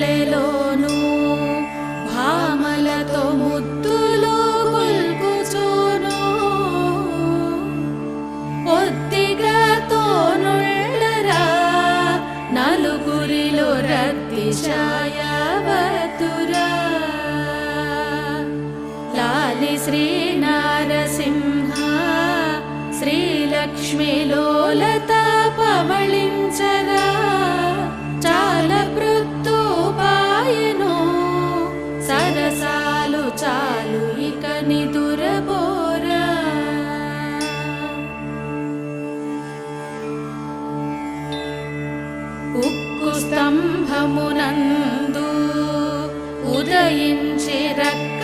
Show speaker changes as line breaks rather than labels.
మెట్లెలోను భామలతో ముద్దులు గుల్గుచూను ఒత్తిగా తోనుళ్ళరా నలుగురిలో రక్తిశాయవతురా లాలి శ్రీ నారసింహ శ్రీలక్ష్మి లోలత పవళించగా ఉక్కు స్తంభమునందు ఉదయించి రక్త